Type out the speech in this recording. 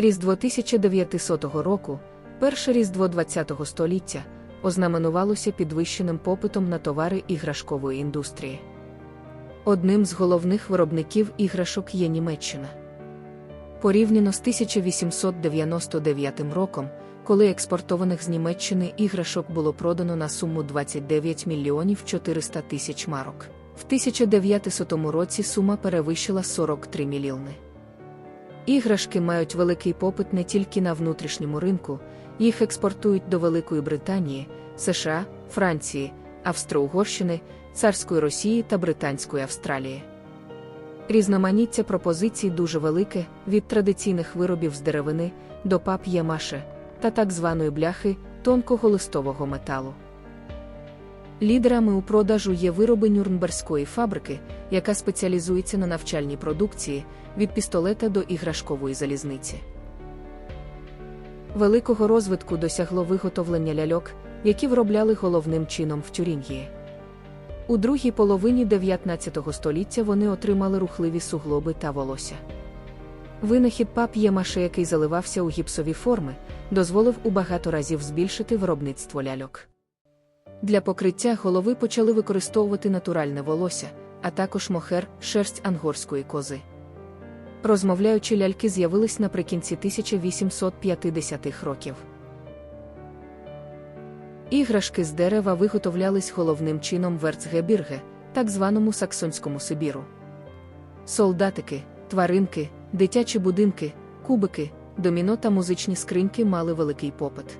Різдво 1900 року, перше різдво ХХ століття, ознаменувалося підвищеним попитом на товари іграшкової індустрії. Одним з головних виробників іграшок є Німеччина. Порівняно з 1899 роком, коли експортованих з Німеччини іграшок було продано на суму 29 мільйонів 400 тисяч марок. В 1900 році сума перевищила 43 мільйони. Іграшки мають великий попит не тільки на внутрішньому ринку, їх експортують до Великої Британії, США, Франції, Австро-Угорщини, Царської Росії та Британської Австралії. Різноманіття пропозицій дуже велике від традиційних виробів з деревини до пап'є-маше та так званої бляхи тонкого листового металу. Лідерами у продажу є вироби Нюрнберзької фабрики, яка спеціалізується на навчальній продукції від пістолета до іграшкової залізниці. Великого розвитку досягло виготовлення ляльок, які виробляли головним чином в Тюрінгії. У другій половині 19 століття вони отримали рухливі суглоби та волосся. Винахід пап'є-маше, який заливався у гіпсові форми, дозволив у багато разів збільшити виробництво ляльок. Для покриття голови почали використовувати натуральне волосся, а також мохер, шерсть ангорської кози. Розмовляючі ляльки з'явились наприкінці 1850-х років. Іграшки з дерева виготовлялись головним чином в Ерцгебірге, так званому Саксонському Сибіру. Солдатики, тваринки, дитячі будинки, кубики, доміно та музичні скриньки мали великий попит.